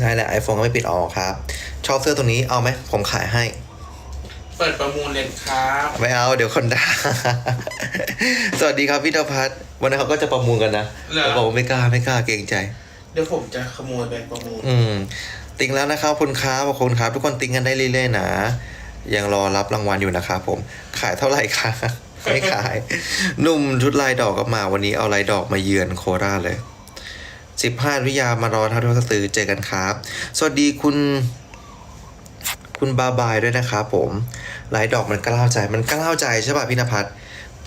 ได้แหละ iPhone ก็ไม่ปิดออกครับ ชอบเสื้อตัวนี้เอาไหม ผมขายให้ เปิดประมูลเลยครับ ไม่เอาเดี๋ยวคนด่า สวัสดีครับพี่ธพัฒน์วันนั้นเขาก็จะประมูลกันนะเหรอ แต่บอกว่าไม่กล้าไม่กล้าเกรงใจ เดี๋ยวผมจะขโมยไปประมูล อืม ติงแล้วนะครับขอบคุณครับขอบคุณครับ ทุกคนติงกันได้เรื่อยๆนะ ยังรอรับรางวัลอยู่นะครับผม ขายเท่าไหร่คะไม่ขาย หนุ่มชุดลายดอกก็มาวันนี้เอาลายดอกมาเยือนโคราชเลย สิบห้าวิยามารอท่าทุกสตือเจอกันครับ สวัสดีคุณ คุณบาบายด้วยนะครับผมลายดอกมันกล้าวใจมันกล้าวใจใช่ป่ะพี่นภัส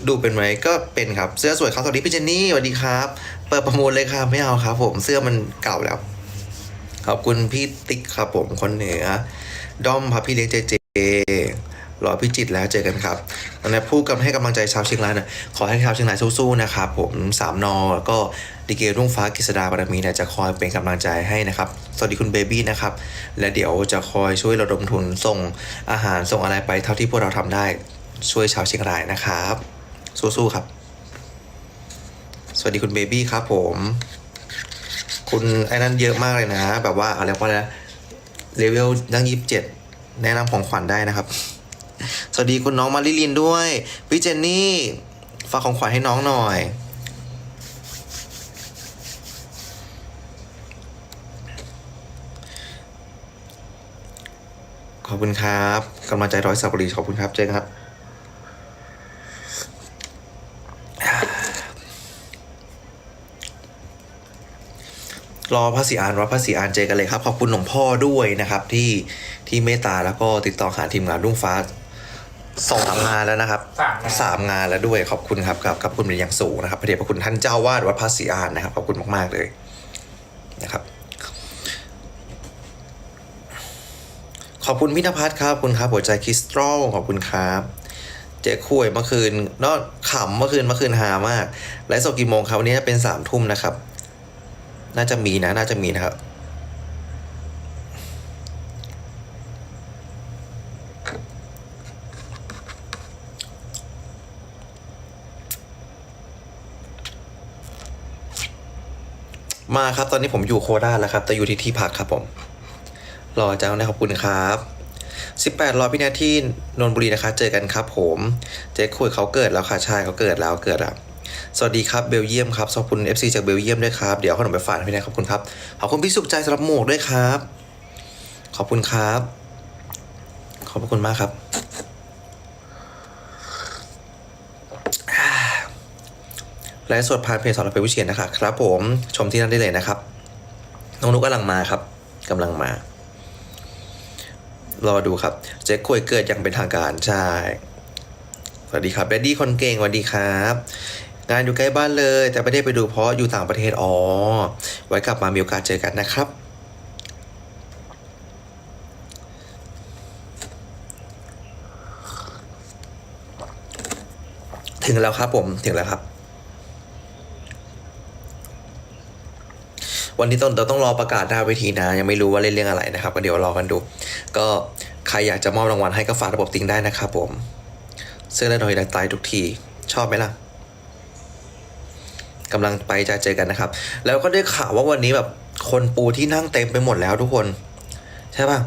ดูเป็นไหมก็เป็นครับเสื้อสวยครับสวัสดีพี่เจนนี่สวัสดีครับ เปิดประมูลเลยครับไม่เอาครับ ผมเสื้อมันเก่าแล้ว ขอบคุณพี่ติ๊กครับผมคนเหนือ ด้อมพับพี่เล็กเจเจ รอพี่จิตแล้วเจอกันครับตอนนี้พูดกำให้กำลังใจชาวเชียงรายนะขอให้ชาวเชียงรายสู้ๆนะครับผมสามนอแล้วก็ดีเกรุ่งฟ้ากฤษดาบารมีเนี่ยจะคอยเป็นกำลังใจให้นะครับสวัสดีคุณเบบี้นะครับและเดี๋ยวจะคอยช่วยระดมทุนส่งอาหารส่งอะไรไปเท่าที่พวกเราทำได้ช่วยชาวเชียงรายนะครับ สู้ๆครับ สวัสดีคุณเบบี้ครับผมคุณไอ้นั่นเยอะมากเลยนะ แบบว่าอะไรว่าอะไรนะเลเวลตั้งยี่สิบเจ็ดแนะนำของขวัญได้นะครับ สวัสดีคุณน้องมาริลินด้วยพี่เจนนี่ฝากของขวัญให้น้องหน่อยขอบคุณครับกำลังใจร้อยสับปรีขอบคุณครับ เจนครับ รอพระศรีอานรอพระศรีอานเจกันเลยครับ ขอบคุณหลวงพ่อด้วยนะครับที่ที่เมตตาแล้วก็ติดต่อหาทีมงานรุ่งฟ้า สองงานแล้วนะครับสามงาน สามงานแล้วด้วยขอบคุณครับกับกับคุณเป็นอย่างสูงนะครับพระเดชพระคุณท่านเจ้าวาดวัดพระศรีอานนะครับขอบคุณมากๆเลยนะครับ ขอบคุณพิธพัฒน์ครับขอบคุณครับหัวใจคริสตัลขอบคุณครับ เจ๊คุยเมื่อคืนเนอะขำเมื่อคืนเมื่อคืนฮามากไลฟ์สดกี่โมงครับวันนี้เป็นสามทุ่มนะครับ น่าจะมีนะน่าจะมีนะครับ มาครับตอนนี้ผมอยู่โคราชแล้วครับ แต่อยู่ที่ที่พักครับผม รอเจ้านะขอบคุณครับ18รอพี่นาที่นนบุรีนะคะ เจอกันครับผม เจ๊คุยเขาเกิดแล้วค่ะใช่เขาเกิดแล้วเกิดแล้วสวัสดีครับเบลเยียมครับขอบคุณ FC จากเบลเยียมด้วยครับ เดี๋ยวขนมไปฝากพี่นายขอบคุณครับ ขอบคุณพี่สุขใจสำหรับหมวกด้วยครับ ขอบคุณครับ ขอบคุณมากครับ ไลฟ์สดผ่านเพจสอนเราไปวิเชียนนะคะครับผมชมที่นั่นได้เลยนะครับ น้องนุกกำลังมาครับกำลังมารอดูครับ เจ๊คุยเกิดอย่างเป็นทางการใช่สวัสดีครับแดดดี้คนเก่งสวัสดีครับ งานอยู่ใกล้บ้านเลย แต่ไม่ได้ไปดูเพราะอยู่ต่างประเทศอ๋อไว้กลับมามีโอกาสเจอกันนะครับถึงแล้วครับผมถึงแล้วครับ วันนี้ต้องเราต้องรอประกาศหน้าเวทีนะ ยังไม่รู้ว่าเล่นเรื่องอะไรนะครับก็เดี๋ยวรอกันดู ก็ใครอยากจะมอบรางวัลให้ก็ฝากระบบติงได้นะครับผมเสื้อและดอยลายตายทุกทีชอบไหมล่ะกำลังไปจะเจอกันนะครับ แล้วก็ได้ข่าวว่าวันนี้แบบคนปูที่นั่งเต็มไปหมดแล้วทุกคน ใช่ป่ะ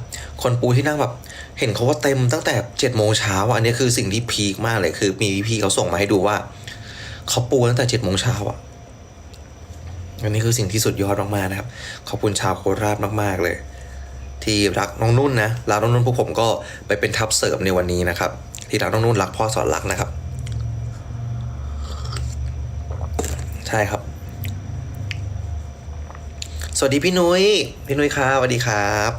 คนปูที่นั่งแบบ เห็นเขาว่าเต็มตั้งแต่เจ็ดโมงเช้าอันนี้คือสิ่งที่พีคมากเลยคือมีพี่เขาส่งมาให้ดูว่า เขาปูตั้งแต่เจ็ดโมงเช้าอะ อันนี้คือสิ่งที่สุดยอดมากๆนะครับ ขอบคุณชาวโคราชมากๆเลย ที่รักน้องนุ่นนะรักน้องนุ่นพวกผมก็ไปเป็นทัพเสริมในวันนี้นะครับ ที่รักน้องนุ่นรักพ่อสอนรักนะครับ ใช่ครับ สวัสดีพี่นุ้ยพี่นุ้ยครับสวัสดีครับ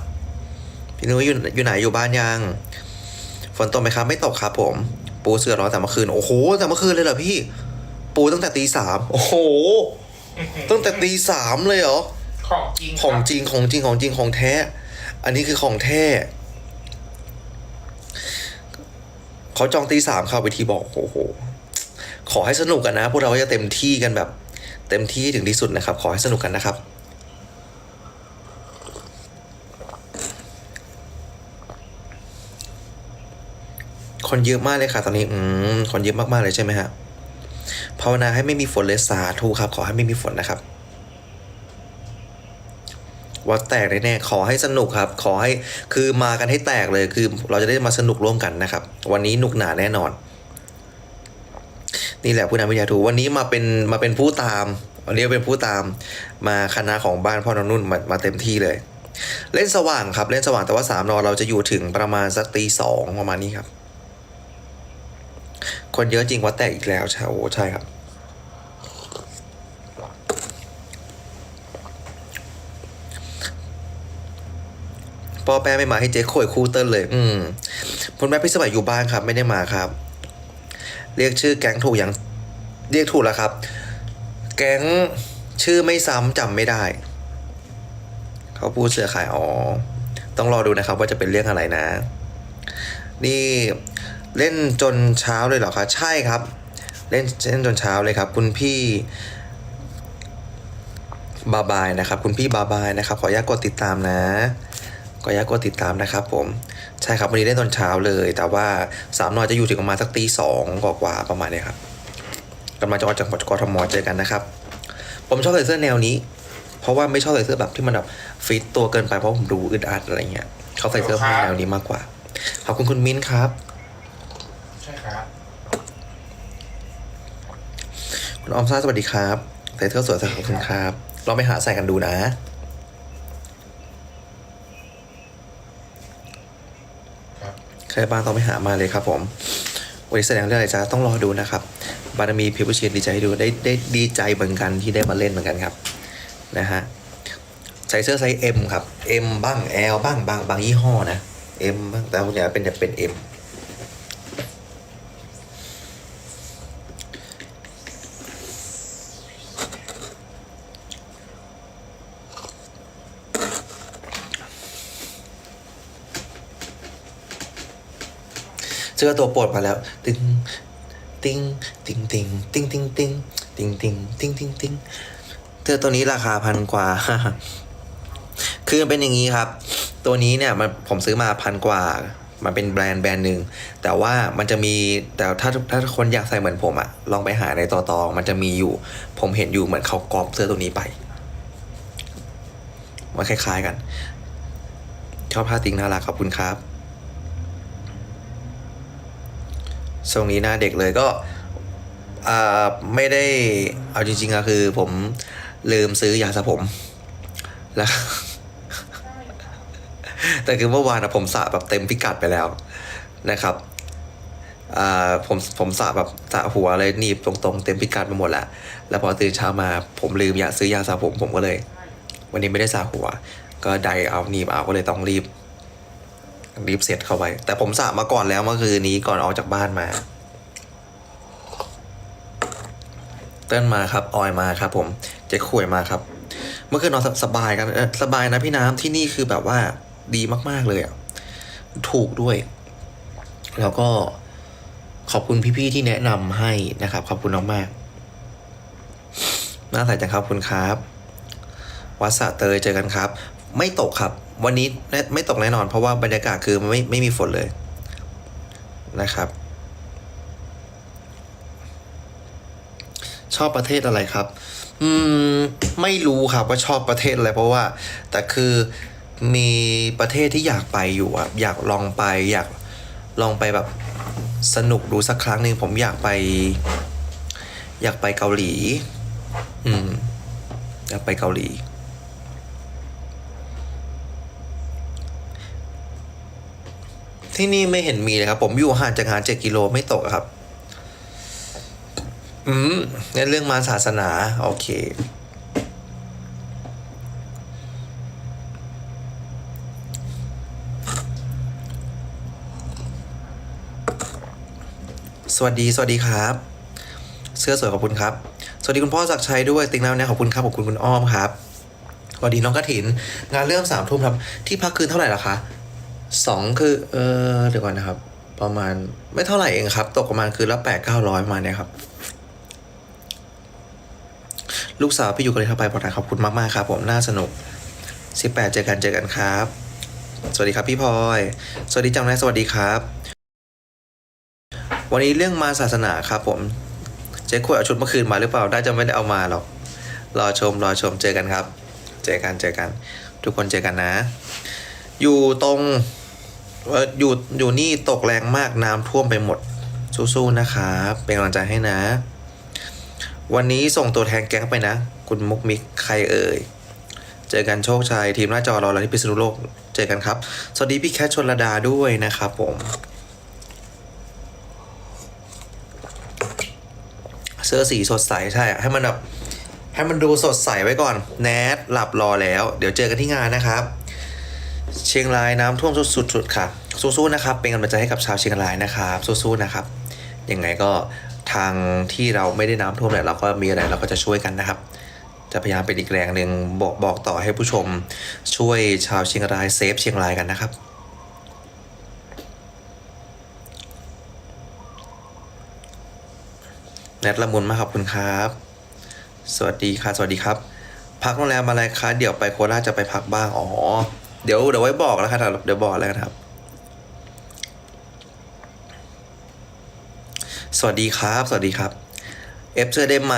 พี่นุ้ยอยู่อยู่ไหนอยู่บ้านยังฝนตกไหมครับไม่ตกครับผม ปูเสือร้อนแต่เมื่อคืนโอ้โหแต่เมื่อคืนเลยเหรอพี่ ปูตั้งแต่ตีสามโอ้โห ตั้งแต่ตีสามเลยเหรอ ของจริงของจริงของจริงของจริงของแท้ อันนี้คือของแท้เขาจองตีสามเข้าไปทีบอกโอ้โห ขอให้สนุกกันนะ พวกเราก็จะเต็มที่กันแบบ เต็มที่ถึงที่สุดนะครับ ขอให้สนุกกันนะครับ คนเยอะมากเลยค่ะ ตอนนี้ อืมคนเยอะมากๆเลยใช่ไหมฮะ ภาวนาให้ไม่มีฝนเลยสาธุครับ ขอให้ไม่มีฝนนะครับ วัดแตกแน่ๆขอให้สนุกครับ ขอให้คือมากันให้แตกเลยคือ เราจะได้มาสนุกร่วมกันนะครับ วันนี้หนุกหนาแน่นอน นี่แหละผู้นำวิทยาทูวันนี้มาเป็นมาเป็นผู้ตามวันนี้เป็นผู้ตามมาคณะของบ้านพ่อน้องนุ่นมามาเต็มที่เลย เล่นสว่างครับเล่นสว่างแต่ว่าสามนอนเราจะอยู่ถึงประมาณสักตีสองประมาณนี้ครับ คนเยอะจริงวัดแตกอีกแล้วใช่โอ้ใช่ครับ ปอแปะไม่มาให้เจ๊ข่อยคู่เติ้ลเลย อืมคุณแม่พี่สมัยอยู่บ้านครับ ไม่ได้มาครับ เรียกชื่อแก๊งถูกอย่าง เรียกถูกแล้วครับ แก๊งชื่อไม่ซ้ำจำไม่ได้ เขาพูดเสือขายอ๋อต้องรอดูนะครับ ว่าจะเป็นเรื่องอะไรนะ นี่ เล่นจนเช้าเลยเหรอคะใช่ครับ เล่นเล่นจนเช้าเลยครับ คุณพี่บาบายนะครับ คุณพี่บาบายนะครับ ขออนุญาตกดติดตามนะขออนุญาตกดติดตามนะครับผม ใช่ครับ วันนี้เล่นตอนเช้าเลย แต่ว่าสามนอยจะอยู่ถึงประมาณสักตีสองกว่าประมาณเนี้ยครับกำลังจะออกจากกทมเจอกันนะครับ ผมชอบใส่เสื้อแนวนี้ เพราะว่าไม่ชอบใส่เสื้อแบบที่มันแบบฟิตตัวเกินไปเพราะผมดูอึดอัดอะไรเงี้ยเขาใส่เสื้อผ้าแนวนี้มากกว่าขอบคุณคุณมิ้นครับ ใช่ครับ คุณออมซ่าสวัสดีครับ ใส่เสื้อสวยใส่ขอบคุณครับ ลองไปหาใส่กันดูนะครับใครบ้างต้องไปหามาเลยครับผมวันนี้แสดงเรื่องอะไรจ๊ะต้องรอดูนะครับ บารมีพิวเชียนดีใจให้ดูได้ได้ดีใจเหมือนกันที่ได้มาเล่นเหมือนกันครับนะฮะใส่เสื้อไซส์ M ครับ M บ้าง L บ้างบางบางยี่ห้อนะ M บ้างแต่ส่วนใหญ่เป็นจะเป็น M สื้อตัวโปรดมาแล้ว ตึงติงติงติงติงติงติงติงติงติงติงติงเสื้อตัวนี้ราคาพันกว่า คือมันเป็นอย่างนี้ครับ ตัวนี้เนี่ยมันผมซื้อมาพันกว่า มันเป็นแบรนด์แบรนด์หนึ่ง แต่ว่ามันจะมีแต่ถ้าถ้าคนอยากใส่เหมือนผมอะลองไปหาในตอตอมันจะมีอยู่ ผมเห็นอยู่เหมือนเขากรอบเสื้อตัวนี้ไป มันคล้ายๆกัน ชอบผ้าติงน่ารักขอบคุณครับ ทรงนี้หน้าเด็กเลยก็ไม่ได้เอาจริงๆอะคือ ผมลืมซื้อยาสระผมแล้วแต่คือเมื่อวานอะผมสระแบบเต็มพิกัดไปแล้วนะครับผมผมสระแบบสระหัวเลยหนีบตรงๆ เต็มพิกัดไปหมดแหล้วแล้วพอตื่นเช้ามาผมลืมอยากซื้อยาสระผมผมก็เลย วันนี้ไม่ได้สระหัว ก็ไดเอาหนีบเอาก็เลยต้องรีบ รีบเสร็จเข้าไป แต่ผมสระมาก่อนแล้วเมื่อคืนนี้ก่อนออกจากบ้านมา เต้นมาครับ ออยมาครับ ผม เจ๊ข่วยมาครับ เมื่อคืนนอนสสบายกันสบายนะพี่น้ำที่นี่คือแบบว่าดีมาก ๆเลยอะถูกด้วย แล้วก็ขอบคุณพี่ๆที่แนะนำให้นะครับ ขอบคุณมากๆน่าใส่จังครับคุณครับวัดสะเตยเจอกันครับ ไม่ตกครับ วันนี้ไม่ตกแน่นอน เพราะว่าบรรยากาศคือไม่ไม่มีฝนเลยนะครับ ชอบประเทศอะไรครับ อืม ไม่รู้ครับว่าชอบประเทศอะไรเพราะว่า แต่คือมีประเทศที่อยากไปอยู่อะอยากลองไป อยากลองไปแบบสนุกดูสักครั้งหนึ่งผมอยากไป อยากไปเกาหลี อืม อยากไปเกาหลี ที่นี่ไม่เห็นมีเลยครับ ผมอยู่ห่างจากงานเจ็ดกิโลไม่ตกครับ อืมงั้นเรื่องมาศาสนา โอเค สวัสดี สวัสดีครับ เสื้อสวยขอบคุณครับ สวัสดีคุณพ่อศักชัยด้วย ติ๊งแล้วเนี่ยขอบคุณครับ ขอบคุณคุณอ้อมครับสวัสดีน้องกระถิน งานเริ่มสามทุ่มครับ ที่พักคืนเท่าไหร่ล่ะคะ สองคือเออเดี๋ยวก่อนนะครับ ประมาณไม่เท่าไหร่เองครับ ตกประมาณคืนละแปดเก้าร้อยมาเนี้ยครับ ลูกสาวพี่อยู่กันเลยเข้าไปปลอดภัยขอบคุณมากๆครับ ผมน่าสนุกสิบแปดเจอกันเจอกันครับ สวัสดีครับพี่พลอย สวัสดีจังนะสวัสดีครับ วันนี้เรื่องมาศาสนาครับผมเจ๊ขวดเอาชุดเมื่อคืนมาหรือเปล่าได้จะไม่ได้เอามาหรอกรอชมรอชมเจอกันครับ เจอกันเจอกัน ทุกคนเจอกันนะ อยู่ตรง อ่ออยู่อยู่นี่ตกแรงมากน้ำท่วมไปหมด สู้ๆนะครับเป็นกำลังใจให้นะ วันนี้ส่งตัวแทนแก๊งไปนะ คุณมุกมิกใครเอ่ยเจอกันโชคชัยทีมหน้าจอเราแล้วที่พิษณุโลกเจอกันครับ สวัสดีพี่แคทชนระดาด้วยนะครับผมเสื้อสีสดใสใช่ให้มันแบบให้มันดูสดใสไว้ก่อน แนทหลับรอแล้ว เดี๋ยวเจอกันที่งานนะครับ เชียงรายน้ำท่วมสุดๆค่ะสู้ๆนะครับ เป็นกำลังใจให้กับชาวเชียงรายนะครับสู้ๆนะครับยังไงก็ทางที่เราไม่ได้น้ำท่วมเนี่ยเราก็มีอะไรเราก็จะช่วยกันนะครับ จะพยายามเป็นอีกแรงหนึ่งบอกบอกต่อให้ผู้ชม ช่วยชาวเชียงรายเซฟเชียงรายกันนะครับแนทละมุนมากขอบคุณครับ สวัสดีค่ะ สวัสดีครับ พักโรงแรมอะไรคะ เดี๋ยวไปโคราชจะไปพักบ้าง อ๋อ เดี๋ยวเดี๋ยวไว้บอกแล้วครับเดี๋ยวบอกแล้วครับ สวัสดีครับ สวัสดีครับ เอฟเจอได้ไหม